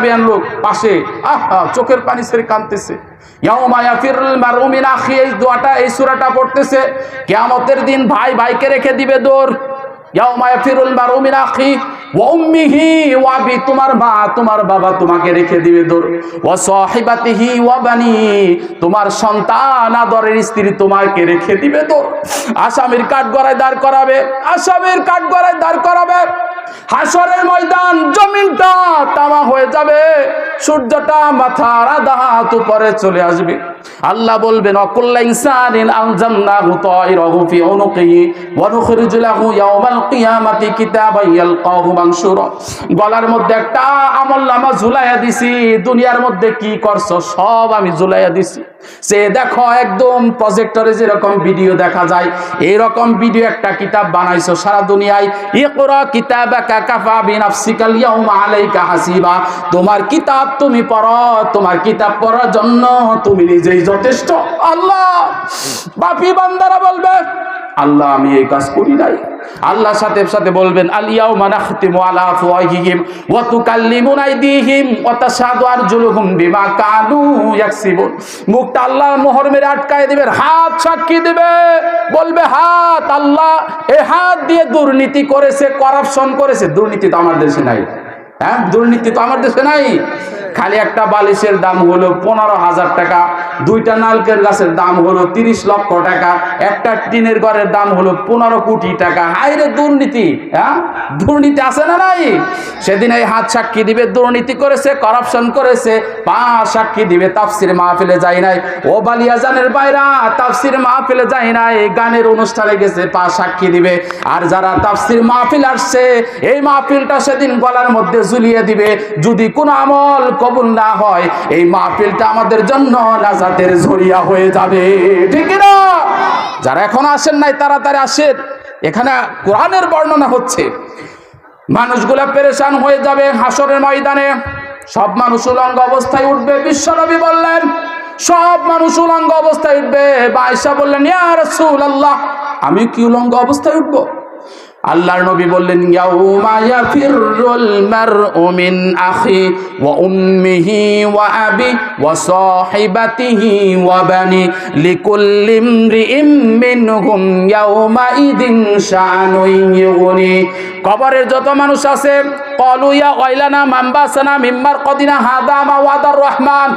গাবিয়ান লোক পাশে, আহা, চোখের পানি সূরাটা পড়তেছে, কিয়ামতের দিন ভাই ভাইকে রেখে দিবে তোমার মা, তোমার বাবা তোমাকে রেখে দিবে দৌড়। ওয়া সাহিবাতিহি, ওয়া বানি, তোমার সন্তান আদরের স্ত্রী তোমাকে রেখে দিবে দৌড়। আসামির কাঠগড়ায় দাঁড় করাবে, আসামির কাঠগড়ায় দাঁড় করাবে। হাসরের ময়দান জমিনটা তামা হয়ে যাবে, সূর্যটা মাথার আধা হাত উপরে চলে আসবে। আল্লাহ বলবেন, অকুল্লা ইনসানিন আনজামনাহু তায়রাহু ফি উনুকিহি ওয়া নুখরিজু লাহু ইয়াওমাল কিয়ামাতি কিতাবান ইয়ালকাহু মানশুরা। গলার মধ্যে একটা আমলনামা ঝুলাইয়া দিছি, দুনিয়ার মধ্যে কি করছ সব আমি ঝুলাইয়া দিছি। সে দেখো একদম প্রজেক্টরে যেরকম ভিডিও দেখা যায়, এরকম ভিডিও একটা কিতাব বানাইছো সারা দুনিয়ায়। ইকরা কিতাবাকা কাফা বিনাফসিকাল ইয়াউমা আলাইকা হাসিবা। তোমার কিতাব তুমি পড়ো, তোমার কিতাব পড়ার জন্য তুমি নিজেই যথেষ্ট। আল্লাহ! বাপি বান্দারা বলবে আল্লাহ, আমি এই কাজ করি নাই। আল্লাহ সাথে সাথে বলবেন আলিয়াও মানাখতিমু আলা আফওয়াহিহিম ওয়া তুকাল্লিমুনা আইদিহিম ওয়া তাশহাদু আরজুলুহুম বিমা কানু ইয়াকসিবুন। মুখটা আল্লাহ মোহর মেরে আটকায় দিবেন, হাত সাক্ষী দিবে, বলবে, হাত আল্লাহ, এ হাত দিয়ে দুর্নীতি করেছে, করাপশন করেছে। দুর্নীতি তো আমার দেশে নাই। হ্যাঁ দুর্নীতি তো আমার দেশে নাই। খালি একটা বালিশের দাম হলো পনেরো হাজার টাকা, দুইটা নালকের গাছের দাম হলো তিরিশ লক্ষ টাকা, একটা টিনের ঘরের দাম হলো পনেরো কোটি টাকা। হাইরে দুর্নীতি হ্যাঁ? দুর্নীতি আছে না নাই? সেদিন এই হাত সাক্ষী দিবে, দুর্নীতি করেছে করাপশন করেছে, পা সাক্ষী দিবে, তাফসির মাহফিলে যাই নাই। ও বালিয়াজানের বাইরা, তাফসির মাহফিলে যাই নাই গানের অনুষ্ঠানে গেছে, পা সাক্ষী দিবে। আর যারা তাফসির মাহফিল আসছে, এই মাহফিলটা সেদিন গলার মধ্যে ঝুলিয়ে দিবে। যদি কোনো আমল কবুল না হয়, এই মাহফিলটা আমাদের জন্য নাজাতের ঝরিয়া হয়ে যাবে। ঠিক না যারা এখন আসেন নাই, তাড়াতাড়ি আসেন। এখানে কোরআনের বর্ণনা হচ্ছে, মানুষগুলা পেরেশান হয়ে যাবে হাসরের ময়দানে। সব মানুষ উলঙ্গ অবস্থায় উঠবে বিশ্বনবী বললেন। সব মানুষ উলঙ্গ অবস্থায় উঠবে। বাইশা বললেন, ইয়া রাসূলুল্লাহ, আমি কি উলঙ্গ অবস্থায় উঠবো? আল্লাহর নবী বললেন, ইয়াউমা ইয়াফিরুল মারউ মিন আখি ওয়া উম্মিহি ওয়া আবি ওয়া সাহিবাতিহি ওয়া বানি লিকুল্লি ইমরিইম মিনহুম ইয়াউমা ইদিন শানুন ইউগনি। কবরের যত মানুষ আছে, ক্বালু ইয়া ওয়াইলানা মামবাসানা মিম্মার কদিনা হাদা মা ওয়াদার রহমান।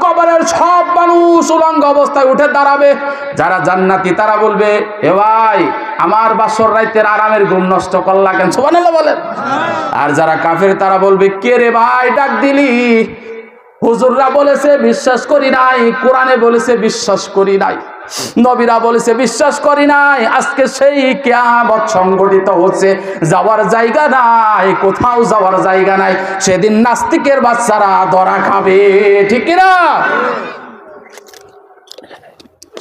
কবরের সব মানুষ অবস্থায় উঠে দাঁড়াবে। যারা জান্নাতি তারা বলবে, এ ভাই, আমার বাসর আরামের ঘুম নষ্ট করলা কেন? বলেন। আর যারা কাফের, তারা বলবে, কে রে ভাই দিলি? হুজুররা বলেছে, বিশ্বাস করি নাই। কোরআনে বলেছে, বিশ্বাস করি নাই। নবীরা বলেছে, বিশ্বাস করি নাই, আজকে সেই কেয়ামত সংগঠিত হচ্ছে, যাওয়ার জায়গা নাই, কোথাও যাওয়ার জায়গা নাই, সেদিন নাস্তিকের বাচ্চারা ধরা খাবে, ঠিক না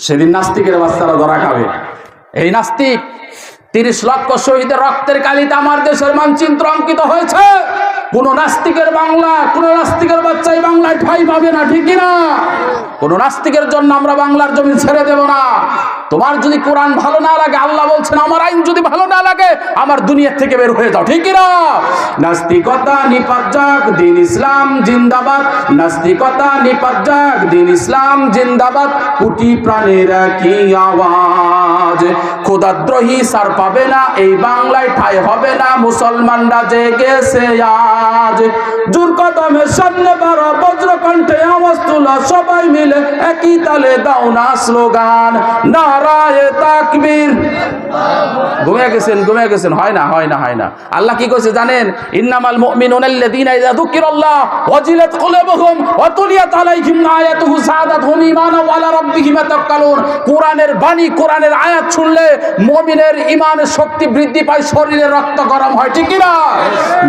সেদিন নাস্তিকের বাচ্চারা ধরা খাবে। এই নাস্তিক, তিরিশ লক্ষ শহীদের রক্তের কালিতে আমার দেশের মানচিত্র অঙ্কিত হয়েছে। কোন নাস্তিকের বাংলা, কোন নাস্তিকের বাচ্চাই বাংলায় ঠাই পাবে না, ঠিক না কোন নাস্তিকের জন্য আমরা বাংলার জমি ছেড়ে দেব না। তোমার যদি কোরআন ভালো না লাগে, আল্লাহ বলছেন, আমার আইন যদি ভালো না লাগে, আমার দুনিয়া থেকে বের হয়ে যাও। ঠিক না নাস্তিকতা নিপাত যাক দিন ইসলাম জিন্দাবাদ। নাস্তিকতা নিপাত যাক দিন ইসলাম জিন্দাবাদ। কোটি প্রাণের কি আওয়াজ। খোদাদ্রোহী সার পাবে না, এই বাংলায় ঠাই হবে না। মুসলমানরা জেগেছে আজ জোর সামনে বারো আওয়াজ তোলা সবাই মিলে একই তালে দাও না স্লোগান। নারায় তাকবীর। ঘুমিয়ে গেছেন ঘুমিয়ে গেছেন। হয় না হয় না হয় না। আল্লাহ কি কইছে জানেন? ইন্নামাল মুমিনুনা আল্লাযীনা ইযা ওয়াজিলাত কুলুবুহুম ওয়া তুলিয়াত আলাইহিম আয়াতুহু আলা রাব্বিহিম ইয়াতাওয়াক্কালুন কোরআনের বাণী, কোরআনের আয়াত শুনলে মুমিনের ঈমানের শক্তি বৃদ্ধি পায়, শরীরে রক্ত গরম হয়, ঠিক কি না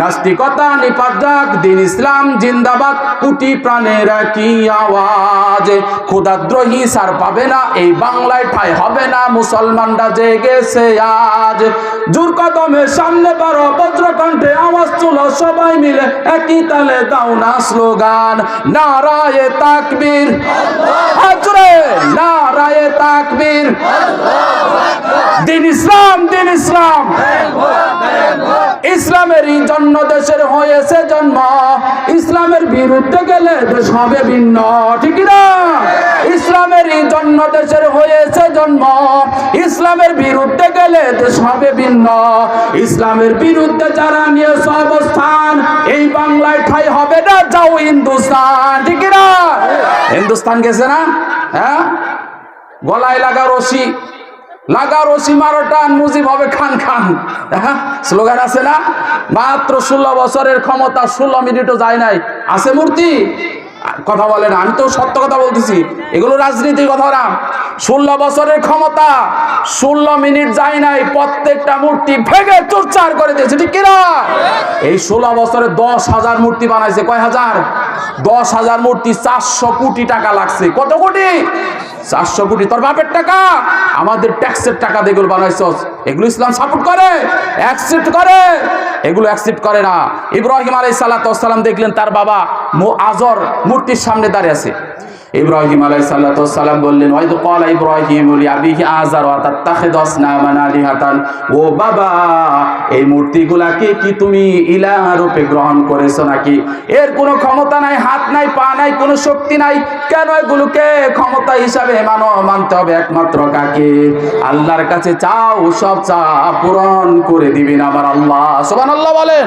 নাস্তিকতা নিপাত দিন ইসলাম জিন্দাবাদ, কোটি প্রাণের কি আওয়াজ। খোদাদ্রোহী সার পাবে না, এই বাংলায় ঠাই হবে না, মুসলমানরা জেগেছে আজ। জোর সামনে বজ্রকণ্ঠে আওয়াজ সবাই মিলে একই তালে দাও না স্লোগান। নারায়ে তাকবীর। হাজরে নারায়ে তাকবীর। দিন ইসলাম দিন ইসলাম। ইসলামেরই জন্য দেশের হয়েছে জন্ম। ইসলামের বিরুদ্ধে গেলে দেশ হবে ভিন্ন, ঠিক না? ইসলামেরই জন্য দেশের হয়েছে জন্ম। ইসলামের বিরুদ্ধে গেলে দেশ হবে ভিন্ন। ইসলামের বিরুদ্ধে যারা নিয়েছে অবস্থান, এই বাংলায় ঠাই হবে না, যাও হিন্দুস্তান, ঠিক না? হিন্দুস্তান গেছে না? হ্যাঁ? গলায় লাগা রশি। লাগা রশি মারো, টান মুজিব হবে, খান খান। হ্যাঁ স্লোগান আছে না? মাত্র ষোলো বছরের ক্ষমতা, ষোলো মিনিটও যায় নাই। আছে মূর্তি? কথা বলে না, আমি তো সত্য কথা বলতেছি। এগুলো রাজনীতির কথা না। ষোলো বছরের ক্ষমতা, ষোলো মিনিট যায় নাই, প্রত্যেকটা মূর্তি ভেঙে চুরচার করে দিয়েছে, ঠিক কিনা? এই ষোলো বছরে দশ হাজার মূর্তি বানাইছে, কয় হাজার? দশ হাজার মূর্তি চারশো কোটি টাকা লাগছে। কত কোটি? চারশো কোটি। তোর বাপের টাকা? আমাদের ট্যাক্সের টাকা দিয়ে এগুলো বানাইছস। এগুলো ইসলাম সাপোর্ট করে অ্যাকসেপ্ট করে। এগুলো অ্যাকসেপ্ট করে না। ইব্রাহিম আলাই সাল্লাম দেখলেন তার বাবা মো- আজর মূর্তির সামনে দাঁড়িয়ে আছে। ইব্রাহিম আলাই সাল্লাম বললেন হয়তো কলা ইব্রাহিম আজার আলিহাতান ও বাবা, এই মূর্তিগুলাকে কি তুমি ইলাহ রূপে গ্রহণ করেছ নাকি? এর কোনো ক্ষমতা নাই, হাত নাই, পা নাই, কোনো শক্তি নাই। কেন এগুলোকে ক্ষমতা হিসাবে মানো, মানতে হবে একমাত্র কাকে? আল্লাহর কাছে চাও, সব চা পূরণ করে দিবেন আমার আল্লাহ। সোবান আল্লাহ বলেন,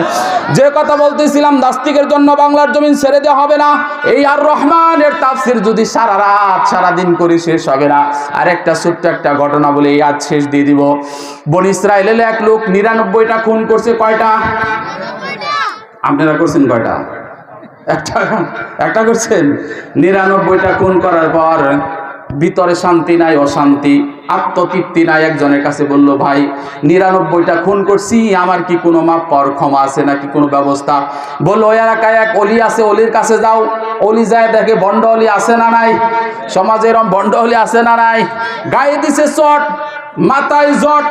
যে কথা বলতেছিলাম, নাস্তিকের জন্য বাংলার জমিন ছেড়ে দেওয়া হবে না। এই আর রহমানের তাফসির যদি সারা রাত, সারা দিন করি, শেষ হবে না। আর একটা ছোট্ট একটা ঘটনা বলে আজ শেষ দিয়ে দিব। বন ইসরায়েলের এক লোক নিরানব্বইটা খুন করছে, কয়টা? আপনারা করছেন কয়টা? একটা একটা করছেন? নিরানব্বইটা খুন করার পর ভিতরে শান্তি নাই, অশান্তি। আত্মতৃপ্তি নাই, একজনের কাছে বলল, ভাই, নিরানব্বইটা খুন করছি, আমার কি কোনো মাপ পর ক্ষমা আছে নাকি কোনো ব্যবস্থা? বলল, ওই এলাকায় এক অলি আছে, অলির কাছে যাও। অলি যায় দেখে, বন্ড অলি আছে না নাই? সমাজে এরম বন্ড অলি আছে না নাই? গায়ে দিছে চট, মাথায় জট,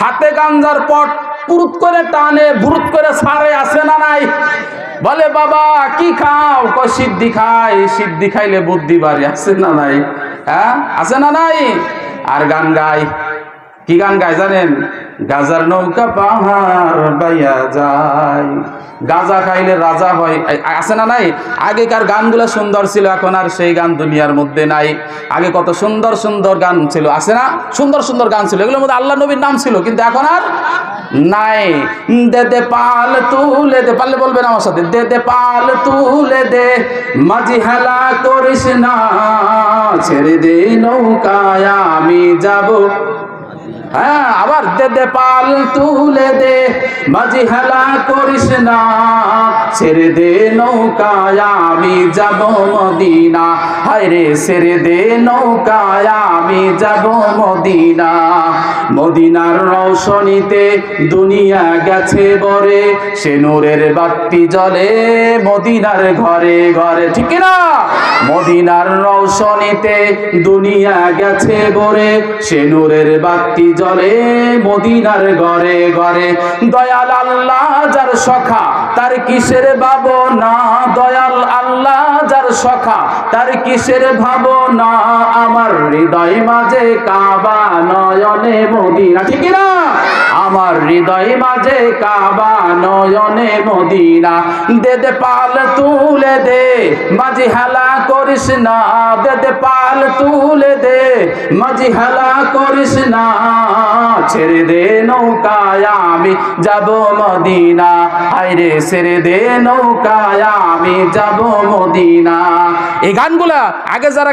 হাতে গাঞ্জার পট, পুরুত করে টানে ভুরুত করে সারে আছে না নাই? বলে, বাবা, কি খাও? ক সিদ্ধি খাই, সিদ্ধি খাইলে বুদ্ধি বাড়ি আছে না নাই? হ্যাঁ? আছে না নাই? আর গান গাই। কি গান গায় জানেন? গাজার নৌকা পাহাড় বাইয়া যায়। গাজা খাইলে রাজা হয়। আছে না নাই? আগেকার গানগুলো সুন্দর ছিল, এখন আর সেই গান দুনিয়ার মধ্যে নাই। আগে কত সুন্দর সুন্দর গান ছিল, আছে না? সুন্দর সুন্দর গান ছিল। এগুলোর মধ্যে আল্লাহ নবীর নাম ছিল, কিন্তু এখন আর নাই। দে দে, পাল তুলে দে। পারলে বলবেন আমার সাথে, দে দে, পাল তুলে দে। মাঝি হেলা করিস না, ছেড়ে দে নৌকায়, আমি যাব। হ্যাঁ আবার দে দে, পাল তুলে দে। মাঝি হেলা করিস না, ছেড়ে দে নৌকায়, আমি যাব মদিনা। হায় রে, ছেড়ে দে নৌকায়, আমি যাব মদিনা। মদিনার রৌশনীতে দুনিয়া গেছে বরে, সে নূরের বাতি জ্বলে মদিনার ঘরে ঘরে। ঠিক না? মদিনার রৌশনীতে দুনিয়া গেছে বরে, সে নূরের বাতি জ্বলে মদিনার ঘরে ঘরে। দয়াল আল্লাহ যার সখা তার কিসের না দয়াল আল্লাহ যার সখা। তার কিসের ভাবনা? আমার হৃদয় মাঝে কাবা নয়নে মদিনা। ঠিক না আমার হৃদয় মাঝে কাবা নয়নে মদিনা। দে দে পাল তুলে দে, মাঝি হেলা করিস না। দে দে পাল তুলে দে, মাঝি হেলা করিস না। ছেড়ে দে নৌকায় আমি যাব মদিনা। আইরে ছেড়ে দে নৌকায় আমি যাব মদিনা। এই গানগুলা আগে যারা